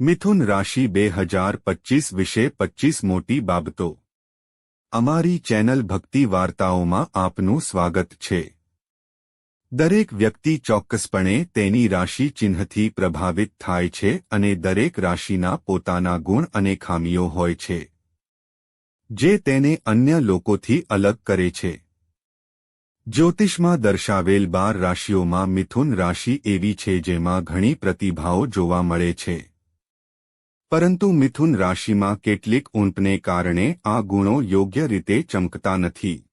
મિથુન રાશિ બે હજાર પચીસ વિશે પચીસ મોટી બાબતો. અમારી ચેનલ ભક્તિ વાર્તાઓમાં આપનું સ્વાગત છે. દરેક વ્યક્તિ ચોક્કસપણે તેની રાશિ ચિહ્નથી પ્રભાવિત થાય છે અને દરેક રાશિના પોતાના ગુણ અને ખામીઓ હોય છે. જે તેને અન્ય લોકોથી અલગ કરે છે. જ્યોતિષમાં દર્શાવેલ બાર રાશિઓમાં મિથુન રાશિ એવી છે જેમાં ઘણી પ્રતિભાઓ જોવા મળે છે. પરંતુ મિથુન રાશિમાં કેટલીક ઊંટને કારણે આ ગુણો યોગ્ય રીતે ચમકતા નથી.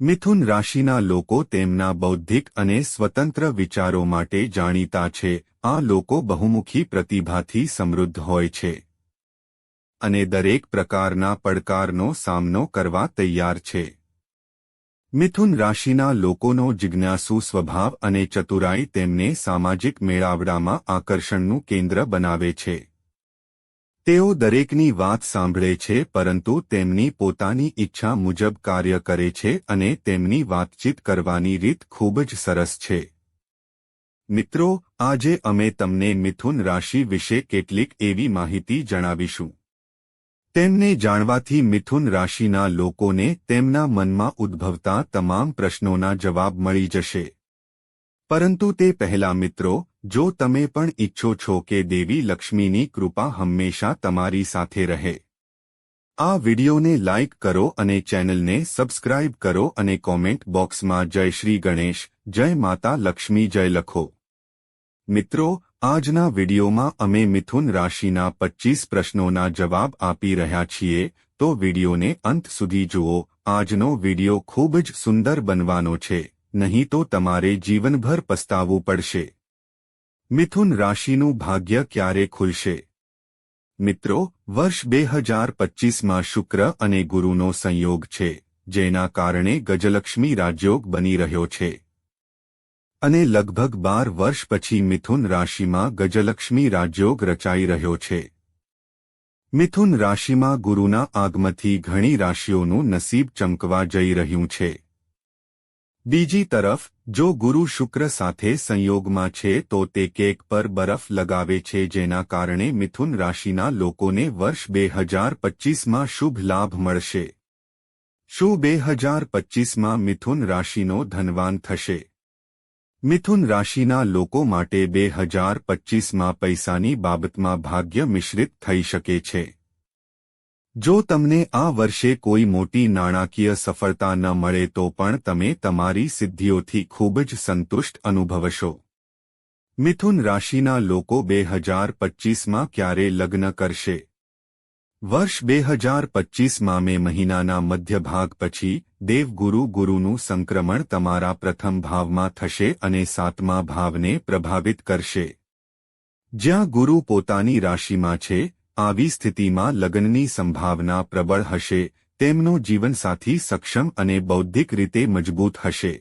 મિથુન રાશિના લોકો તેમના બૌદ્ધિક અને સ્વતંત્ર વિચારો માટે જાણીતા છે. આ લોકો બહુમુખી પ્રતિભાથી સમૃદ્ધ હોય છે અને દરેક પ્રકારના પડકારનો સામનો કરવા તૈયાર છે. મિથુન રાશિના લોકોનો જિજ્ઞાસુ સ્વભાવ અને ચતુરાઈ તેમને સામાજિક મેળાવડામાં આકર્ષણનું કેન્દ્ર બનાવે છે. તેઓ દરેકની વાત સાંભળે છે, પરંતુ તેમની પોતાની ઈચ્છા મુજબ કાર્ય કરે છે અને તેમની વાતચીત કરવાની રીત ખૂબ જ સરસ છે. મિત્રો, આજે અમે તમને મિથુન રાશિ વિશે કેટલીક એવી માહિતી જણાવીશું. તેમને જાણવાથી મિથુન રાશિના લોકોને તેમના મનમાં ઉદ્ભવતા તમામ પ્રશ્નોના જવાબ મળી જશે. પરંતુ તે પહેલા મિત્રો, જો તમે પણ ઈચ્છો છો કે દેવી લક્ષ્મીની કૃપા હંમેશા તમારી સાથે રહે, આ વિડિયોને લાઇક કરો અને ચેનલને સબસ્ક્રાઇબ કરો અને કોમેન્ટ બોક્સમાં જય શ્રી ગણેશ, જય માતા લક્ષ્મી જય લખો. મિત્રો, આજના વિડિયોમાં અમે મિથુન રાશિના પચ્ચીસ પ્રશ્નોના જવાબ આપી રહ્યા છીએ, તો વિડિયોને અંત સુધી જુઓ. આજનો વિડિયો ખૂબ જ સુંદર બનવાનો છે. નહીં તો તમારે જીવનભર પસ્તાવવું પડશે. મિથુન રાશિનું ભાગ્ય ક્યારે ખુલશે? મિત્રો, વર્ષ બે હજાર પચ્ચીસમાં શુક્ર અને ગુરુનો સંયોગ છે, જેના કારણે ગજલક્ષ્મી રાજયોગ બની રહ્યો છે. અને લગભગ બાર વર્ષ પછી મિથુન રાશિમાં ગજલક્ષ્મી રાજયોગ રચાઈ રહ્યો છે. મિથુન રાશિમાં ગુરુના આગમથી ઘણી રાશિઓનું નસીબ ચમકવા જઈ રહ્યું છે. બીજી તરફ, જો ગુરુ શુક્ર સાથે સંયોગમાં છે તો તે કેક પર બરફ લગાવે છે જેના કારણે મિથુન રાશિના લોકોને વર્ષ બે હજાર પચ્ચીસમાં શુભ લાભ મળશે. શું બે હજાર પચ્ચીસમાં મિથુન રાશિનો ધનવાન થશે. મિથુન રાશિના લોકો માટે બે હજાર પચ્ચીસમાં પૈસાની બાબતમાં ભાગ્ય મિશ્રિત થઈ શકે છે. જો તમને આ વર્ષે કોઈ મોટી નાણાકીય સફળતા ન મળે તો પણ તમે તમારી સિદ્ધિઓથી ખૂબ જ સંતુષ્ટ અનુભવશો. મિથુન રાશિના લોકો બે હજાર પચ્ચીસમાં ક્યારે લગ્ન કરશે? વર્ષ બે હજાર પચ્ચીસમાં મે મહિનાના મધ્યભાગ પછી દેવગુરુ ગુરુનું સંક્રમણ તમારા પ્રથમ ભાવમાં થશે અને સાતમા ભાવને પ્રભાવિત કરશે. જ્યાં ગુરુ પોતાની રાશિમાં છે આવી સ્થિતિમાં લગ્નની સંભાવના પ્રબળ હશે, તેમનો જીવનસાથી સક્ષમ અને બૌદ્ધિક રીતે મજબૂત હશે.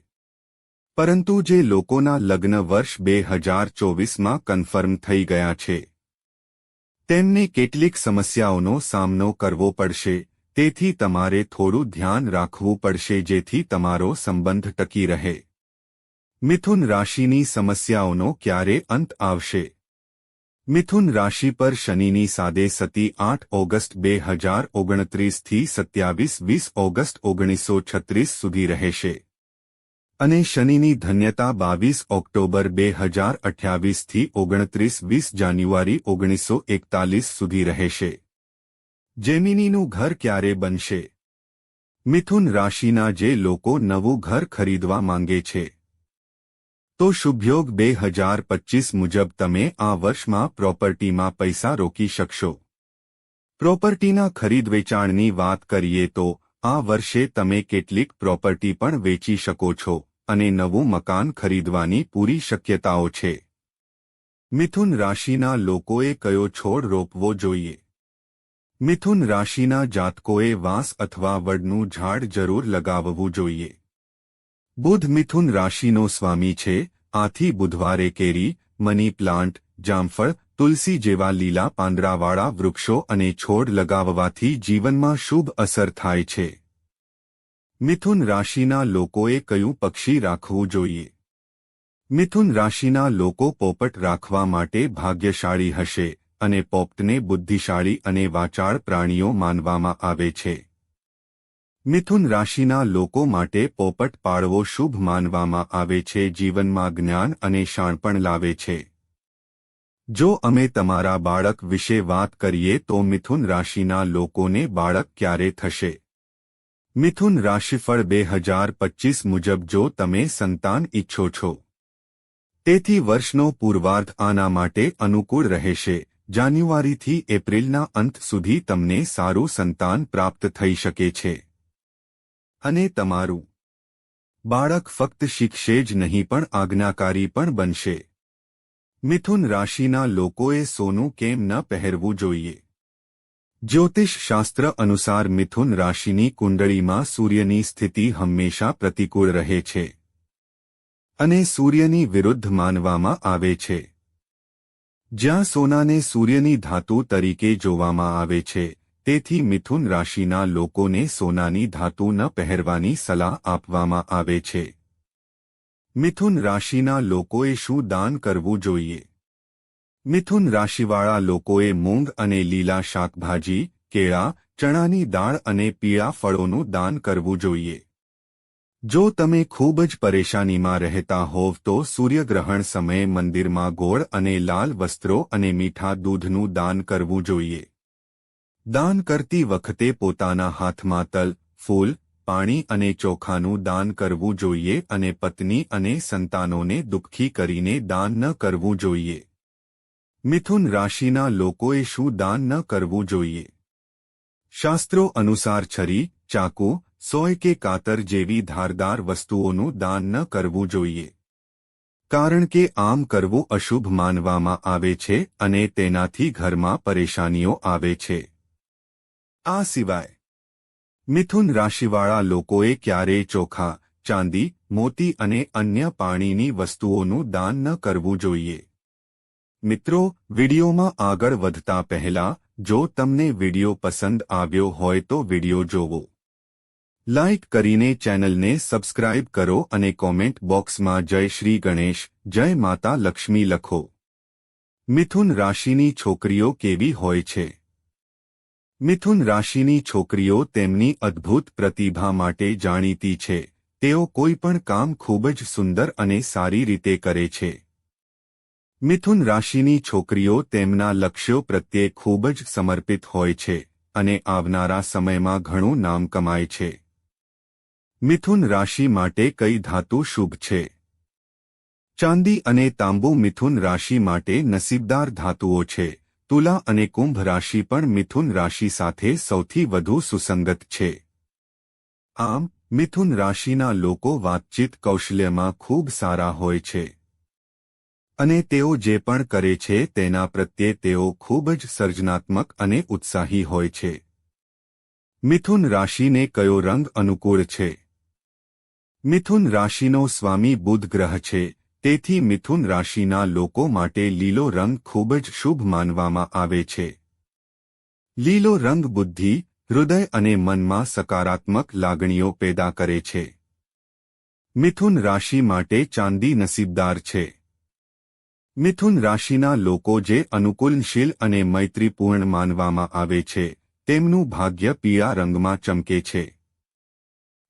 પરંતુ જે લોકોના લગ્ન વર્ષ બે હજાર ચોવીસમાં કન્ફર્મ થઈ ગયા છે, તેમને કેટલીક સમસ્યાઓનો સામનો કરવો પડશે, તેથી તમારે થોડું ધ્યાન રાખવું પડશે જેથી તમારો સંબંધ ટકી રહે. મિથુન રાશિની સમસ્યાઓનો ક્યારે અંત આવશે? મિથુન રાશિ પર શનિની સાદે સતી આઠ ઓગસ્ટ બે હજાર ઓગણત્રીસથી સત્યાવીસ વીસ ઓગસ્ટ ઓગણીસો છત્રીસ સુધી રહેશે. અને શનિની ધન્યતા બાવીસ ઓક્ટોબર બે હજાર અઠ્યાવીસથી ઓગણત્રીસ વીસ જાન્યુઆરી ઓગણીસો એકતાલીસ સુધી રહેશે. જેમિનીનું ઘર ક્યારે બનશે? મિથુન રાશિના જે લોકો નવું ઘર ખરીદવા માંગે છે તો શુભયોગ બે હજાર પચીસ મુજબ તમે આ વર્ષમાં પ્રોપર્ટીમાં પૈસા રોકી શકશો. પ્રોપર્ટીના ખરીદ વેચાણની વાત કરીએ તો, આ વર્ષે તમે કેટલીક પ્રોપર્ટી પણ વેચી શકો છો અને નવું મકાન ખરીદવાની પૂરી શક્યતાઓ છે. મિથુન રાશિના લોકોએ કયો છોડ રોપવો જોઈએ? મિથુન રાશિના જાતકોએ વાંસ અથવા વડનું ઝાડ જરૂર લગાવવું જોઈએ. બુધ મિથુન રાશિનો સ્વામી છે, આથી બુધવારે કેરી, મની પ્લાન્ટ, જામફળ, તુલસી જેવા લીલા પાંદડાવાળા વૃક્ષો અને છોડ લગાવવાથી જીવનમાં શુભ અસર થાય છે. મિથુન રાશિના લોકોએ કયું પક્ષી રાખવું જોઈએ? મિથુન રાશિના લોકો પોપટ રાખવા માટે ભાગ્યશાળી હશે અને પોપટને બુદ્ધિશાળી અને વાચાળ પ્રાણીઓ માનવામાં આવે છે. મિથુન રાશિના લોકો માટે પોપટ પાળવો શુભ માનવામાં આવે છે, જીવનમાં જ્ઞાન અને શાણપણ લાવે છે. જો અમે તમારા બાળક વિશે વાત કરીએ તો મિથુન રાશિના લોકોને બાળક ક્યારે થશે? મિથુન રાશિફળ બે હજાર પચીસ મુજબ જો તમે સંતાન ઈચ્છો છો, તેથી વર્ષનો પૂર્વાર્ધ આના માટે અનુકૂળ રહેશે. જાન્યુઆરીથી એપ્રિલના અંત સુધી તમને સારું સંતાન પ્રાપ્ત થઈ શકે છે. અને તમારું. બાળક ફક્ત શીખશે જ નહીં પણ આજ્ઞાકારી પણ બનશે. મિથુન રાશિના લોકોએ સોનું કેમ ન પહેરવું જોઈએ? જ્યોતિષ શાસ્ત્ર અનુસાર મિથુન રાશિની કુંડળીમાં સૂર્યની સ્થિતિ હંમેશા પ્રતિકૂળ રહે છે. અને સૂર્યની વિરુદ્ધ માનવામાં આવે છે. જ્યાં સોનાને સૂર્યની ધાતુ તરીકે જોવામાં આવે છે. તેથી મિથુન રાશિના લોકોને સોનાની ધાતુ ન પહેરવાની સલાહ આપવામાં આવે છે. મિથુન રાશિના લોકોએ શું દાન કરવું જોઈએ? મિથુન રાશિવાળા લોકોએ મૂંગ અને લીલા શાકભાજી, કેળા, ચણાની દાળ અને પીળા ફળોનું દાન કરવું જોઈએ. જો તમે ખૂબ જ પરેશાનીમાં રહેતા હોવ તો સૂર્યગ્રહણ સમયે મંદિરમાં ગોળ અને લાલ વસ્ત્રો અને મીઠા દૂધનું દાન કરવું જોઈએ. દાન કરતી વખતે પોતાના હાથમાં તલ, ફૂલ, પાણી અને ચોખાનું દાન કરવું જોઈએ અને પત્ની અને સંતાનોને દુઃખી કરીને દાન ન કરવું જોઈએ. મિથુન રાશિના લોકોએ શું દાન ન કરવું જોઈએ? શાસ્ત્રો અનુસાર છરી, ચાકુ, સોય કે કાતર જેવી ધારદાર વસ્તુઓનું દાન ન કરવું જોઈએ. કારણ કે આમ કરવું અશુભ માનવામાં આવે છે અને તેનાથી ઘરમાં પરેશાનીઓ આવે છે. આ સિવાય, મિથુન રાશિવાળા લોકોએ ક્યારેય ચોખા, ચાંદી, મોતી અને અન્ય પાણીની વસ્તુઓનું દાન ન કરવું જોઈએ. મિત્રો, વિડિયોમાં આગળ વધતા પહેલા, જો તમને વિડિયો પસંદ આવ્યો હોય તો વિડિયો જોવો. લાઇક કરીને ચેનલને સબસ્ક્રાઇબ કરો અને કોમેન્ટ બોક્સમાં જય શ્રી ગણેશ, જય માતા લક્ષ્મી લખો. મિથુન રાશિની છોકરીઓ કેવી હોય છે? મિથુન રાશિની છોકરીઓ તેમની અદ્ભુત પ્રતિભા માટે જાણીતી છે. તેઓ કોઈપણ કામ ખૂબ જ સુંદર અને સારી રીતે કરે છે. મિથુન રાશિની છોકરીઓ તેમના લક્ષ્યો પ્રત્યે ખૂબ જ સમર્પિત હોય છે અને આવનારા સમયમાં ઘણું નામ કમાય છે. મિથુન રાશિ માટે કઈ ધાતુ શુભ છે? ચાંદી અને તાંબુ મિથુન રાશિ માટે નસીબદાર ધાતુઓ છે. તુલા અને કુંભ રાશિ પણ મિથુન રાશિ સાથે સૌથી વધુ સુસંગત છે. આમ, મિથુન રાશિના લોકો વાતચીત કૌશલ્યમાં ખૂબ સારા હોય છે. અને તેઓ જે પણ કરે છે તેના પ્રત્યે તેઓ ખૂબ જ સર્જનાત્મક અને ઉત્સાહી હોય છે. મિથુન રાશિને કયો રંગ અનુકૂળ છે? મિથુન રાશિનો સ્વામી બુધ ગ્રહ છે. તેથી મિથુન રાશિના લોકો માટે લીલો રંગ ખૂબ જ શુભ માનવામાં આવે છે. લીલો રંગ બુદ્ધિ, હૃદય અને મનમાં સકારાત્મક લાગણીઓ પેદા કરે છે. મિથુન રાશિ માટે ચાંદી નસીબદાર છે. મિથુન રાશિના લોકો જે અનુકૂલનશીલ અને મૈત્રીપૂર્ણ માનવામાં આવે છે, તેમનું ભાગ્ય પીળા રંગમાં ચમકે છે.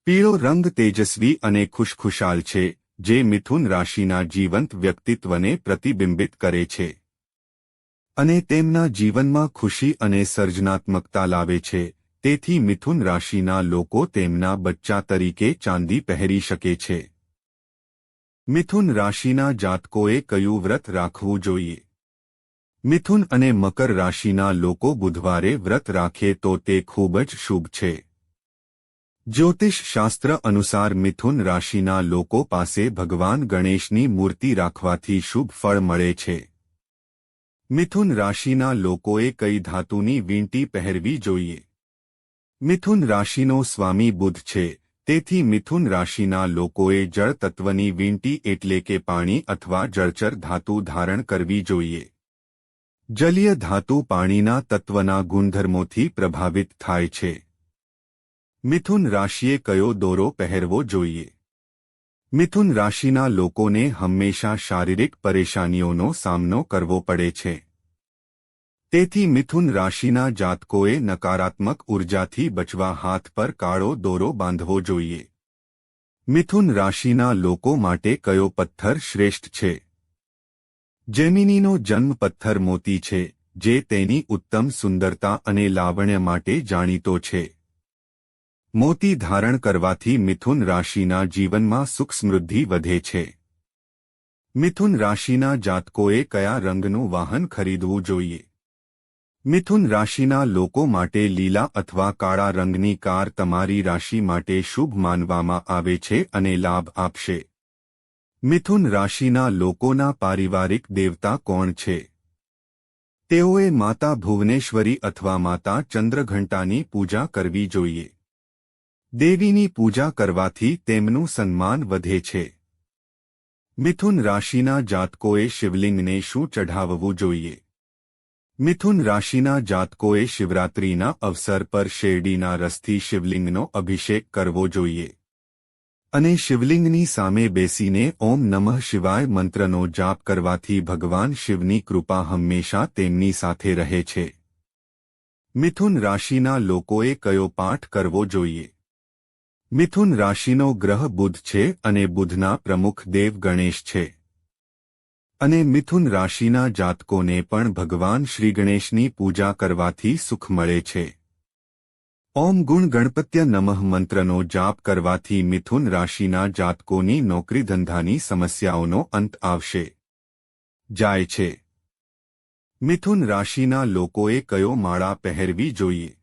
પીળો રંગ તેજસ્વી અને ખુશખુશાલ છે જે મિથુન રાશિના જીવંત વ્યક્તિત્વને પ્રતિબિંબિત કરે છે. અને તેમના જીવનમાં ખુશી અને સર્જનાત્મકતા લાવે છે. તેથી મિથુન રાશિના લોકો તેમના બચ્ચા તરીકે ચાંદી પહેરી શકે છે. મિથુન રાશિના જાતકોએ કયું વ્રત રાખવું જોઈએ? મિથુન અને મકર રાશિના લોકો બુધવારે વ્રત રાખે તો તે ખૂબ જ શુભ છે. જ્યોતિષ શાસ્ત્ર અનુસાર મિથુન રાશિના લોકો પાસે ભગવાન ગણેશની મૂર્તિ રાખવાથી શુભ ફળ મળે છે. મિથુન રાશિના લોકોએ કઈ ધાતુની વીંટી પહેરવી જોઈએ? મિથુન રાશિનો સ્વામી બુધ છે, તેથી મિથુન રાશિના લોકોએ જળ તત્વની વીંટી એટલે કે પાણી અથવા જળચર ધાતુ ધારણ કરવી જોઈએ. જલીય ધાતુ પાણીના તત્વના ગુણધર્મોથી પ્રભાવિત થાય છે. મિથુન રાશિએ કયો દોરો પહેરવો જોઈએ? મિથુન રાશિના લોકોને હંમેશા શારીરિક પરેશાનીઓનો સામનો કરવો પડે છે. તેથી મિથુન રાશિના જાતકોએ નકારાત્મક ઉર્જાથી બચવા હાથ પર કાળો દોરો બાંધવો જોઈએ. મિથુન રાશિના લોકો માટે કયો પથ્થર શ્રેષ્ઠ છે? જેમિનીનો જન્મ પથ્થર મોતી છે, જે તેની ઉત્તમ સુંદરતા અને લાવણ્ય માટે જાણીતો છે. મોતી ધારણ કરવાથી મિથુન રાશિના જીવનમાં સુખ સમૃદ્ધિ વધે છે. મિથુન રાશિના જાતકોએ કયા રંગનું વાહન ખરીદવું જોઈએ? મિથુન રાશિના લોકો માટે લીલા અથવા કાળા રંગની કાર તમારી રાશિ માટે શુભ માનવામાં આવે છે અને લાભ આપશે. મિથુન રાશિના લોકોના પારિવારિક દેવતા કોણ છે? તેઓએ માતા ભુવનેશ્વરી અથવા માતા ચંદ્રઘંટાની પૂજા કરવી જોઈએ. દેવીની પૂજા કરવાથી તેમનું સન્માન વધે છે. મિથુન રાશિના જાતકોએ શિવલિંગને શું ચઢાવવું જોઈએ? મિથુન રાશિના જાતકોએ શિવરાત્રિના અવસર પર શેરડીના રસથી શિવલિંગનો અભિષેક કરવો જોઈએ. અને શિવલિંગની સામે બેસીને ઓમ નમઃ શિવાય મંત્રનો જાપ કરવાથી ભગવાન શિવની કૃપા હંમેશા તેમની સાથે રહે છે. મિથુન રાશિના લોકોએ કયો પાઠ કરવો જોઈએ? મિથુન રાશિનો ગ્રહ બુધ છે અને બુધના પ્રમુખ દેવ ગણેશ છે. અને મિથુન રાશિના જાતકોને પણ ભગવાન શ્રી ગણેશની પૂજા કરવાથી સુખ મળે છે. ઓમ ગુણ ગણપત્ય નમઃ મંત્રનો જાપ કરવાથી મિથુન રાશિના જાતકોની નોકરી ધંધાની સમસ્યાઓનો અંત આવશે. જાય છે. મિથુન રાશિના લોકોએ કયો માળા પહેરવી જોઈએ?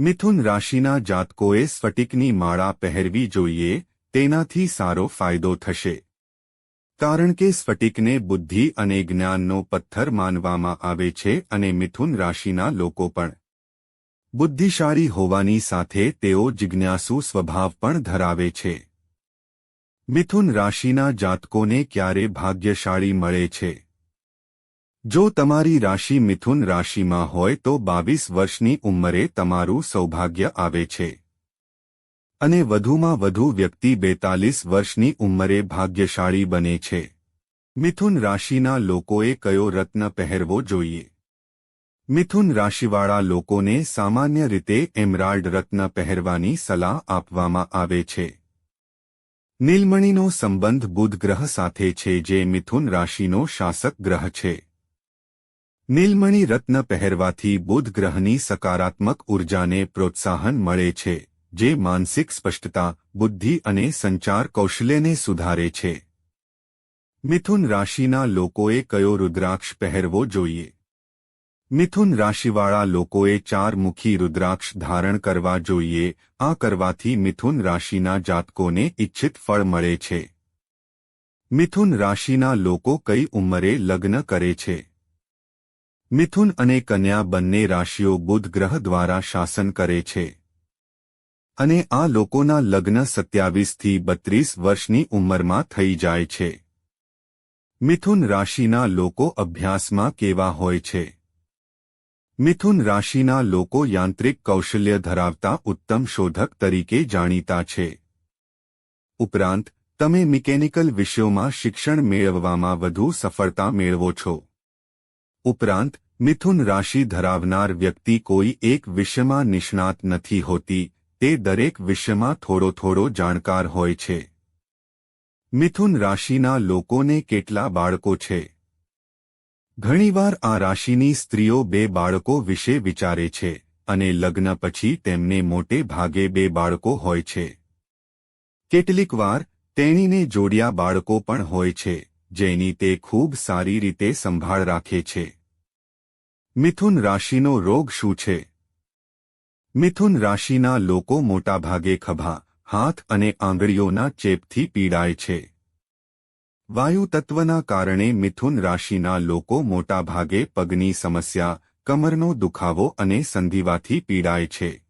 મિથુન રાશિના જાતકોએ સ્ફટિકની માળા પહેરવી જોઈએ, તેનાથી સારો ફાયદો થશે. કારણ કે સ્ફટિકને બુદ્ધિ અને જ્ઞાનનો પથ્થર માનવામાં આવે છે અને મિથુન રાશિના લોકો પણ. બુદ્ધિશાળી હોવાની સાથે તેઓ જિજ્ઞાસુ સ્વભાવ પણ ધરાવે છે. મિથુન રાશિના જાતકોને ક્યારે ભાગ્યશાળી મળે છે? જો તમારી રાશિ મિથુન રાશિમાં હોય તો બાવીસ વર્ષની ઉંમરે તમારું સૌભાગ્ય આવે છે. અને વધુમાં વધુ વ્યક્તિ બેતાલીસ વર્ષની ઉંમરે ભાગ્યશાળી બને છે. મિથુન રાશિના લોકોએ કયો રત્ન પહેરવો જોઈએ? મિથુન રાશિવાળા લોકોને સામાન્ય રીતે એમરાલ્ડ રત્ન પહેરવાની સલાહ આપવામાં આવે છે. નીલમણીનો સંબંધ બુધ ગ્રહ સાથે છે જે મિથુન રાશિનો શાસક ગ્રહ છે. નીલમણી રત્ન પહેરવાથી બુધ ગ્રહની સકારાત્મક ઉર્જાને પ્રોત્સાહન મળે છે, જે માનસિક સ્પષ્ટતા, બુદ્ધિ અને સંચાર કૌશલ્યને સુધારે છે. મિથુન રાશિના લોકોએ કયો રુદ્રાક્ષ પહેરવો જોઈએ? મિથુન રાશિવાળા લોકોએ ચાર મુખી રુદ્રાક્ષ ધારણ કરવા જોઈએ, આ કરવાથી મિથુન રાશિના જાતકોને ઇચ્છિત ફળ મળે છે. મિથુન રાશિના લોકો કઈ ઉંમરે લગ્ન કરે છે? મિથુન અને કન્યા બંને રાશિઓ બુધ ગ્રહ દ્વારા શાસન કરે છે. અને આ લોકોના લગ્ન સત્યાવીસથી બત્રીસ વર્ષની ઉંમરમાં થઈ જાય છે. મિથુન રાશિના લોકો અભ્યાસમાં કેવા હોય છે? મિથુન રાશિના લોકો યાંત્રિક કૌશલ્ય ધરાવતા ઉત્તમ શોધક તરીકે જાણીતા છે. ઉપરાંત, તમે મિકેનિકલ વિષયોમાં શિક્ષણ મેળવવામાં વધુ સફળતા મેળવો છો. ઉપરાંત, મિથુન રાશિ ધરાવનાર વ્યક્તિ કોઈ એક વિષયમાં નિષ્ણાત નથી હોતી, તે દરેક વિષયમાં થોડો થોડો જાણકાર હોય છે. મિથુન રાશિના લોકોને કેટલા બાળકો છે? ઘણીવાર આ રાશિની સ્ત્રીઓ બે બાળકો વિશે વિચારે છે અને લગ્ન પછી તેમને મોટે ભાગે બે બાળકો હોય છે. કેટલીક વાર તેણીને જોડિયા બાળકો પણ હોય છે. જેની તે ખૂબ સારી રીતે સંભાળ રાખે છે. મિથુન રાશિનો રોગ શું છે? મિથુન રાશિના લોકો મોટાભાગે ખભા, હાથ અને આંગળીઓના ચેપથી પીડાય છે. વાયુ તત્વના કારણે મિથુન રાશિના લોકો મોટાભાગે પગની સમસ્યા, કમરનો દુખાવો અને સંધિવાથી પીડાય છે.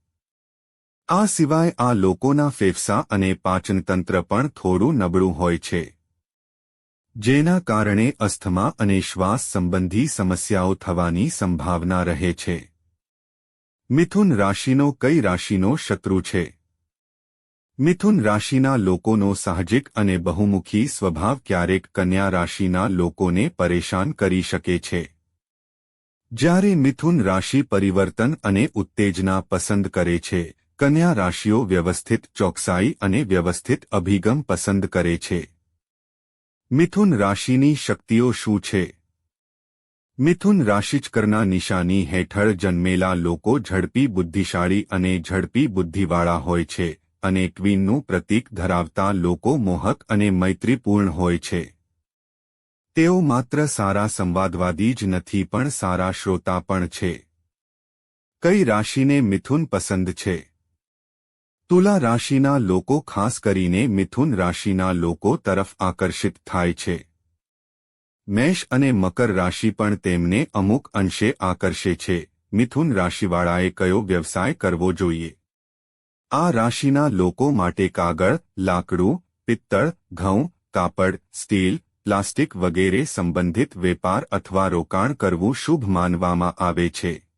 આ સિવાય આ લોકોના ફેફસા અને પાચનતંત્ર પણ થોડું નબળું હોય છે. જેના કારણે અસ્થમા અને શ્વાસ સંબંધી સમસ્યાઓ થવાની સંભાવના રહે છે. મિથુન રાશિનો કઈ રાશિનો શત્રુ છે? મિથુન રાશિના લોકોનો સાહજિક અને બહુમુખી સ્વભાવ ક્યારેક કન્યા રાશિના લોકોને પરેશાન કરી શકે છે. જ્યારે મિથુન રાશિ પરિવર્તન અને ઉત્તેજના પસંદ કરે છે, કન્યા રાશિઓ વ્યવસ્થિત ચોકસાઈ અને વ્યવસ્થિત અભિગમ પસંદ કરે છે. મિથુન રાશિની શક્તિઓ શું છે? મિથુન રાશિચકરના નિશાની હેઠળ જન્મેલા લોકો ઝડપી બુદ્ધિશાળી અને ઝડપી બુદ્ધિવાળા હોય છે અને ક્વીનનું પ્રતીક ધરાવતા લોકો મોહક અને મૈત્રીપૂર્ણ હોય છે. તેઓ માત્ર સારા સંવાદવાદી જ નથી પણ સારા શ્રોતા પણ છે. કઈ રાશિને મિથુન પસંદ છે? તુલા રાશિના લોકો ખાસ કરીને મિથુન રાશિના લોકો તરફ આકર્ષિત થાય છે. મેષ અને મકર રાશિ પણ તેમને અમુક અંશે આકર્ષે છે. મિથુન રાશિવાળાએ કયો વ્યવસાય કરવો જોઈએ? આ રાશિના લોકો માટે કાગળ, લાકડું, પિત્તળ, ઘઉં, કાપડ, સ્ટીલ, પ્લાસ્ટિક વગેરે સંબંધિત વેપાર અથવા રોકાણ કરવું શુભ માનવામાં આવે છે.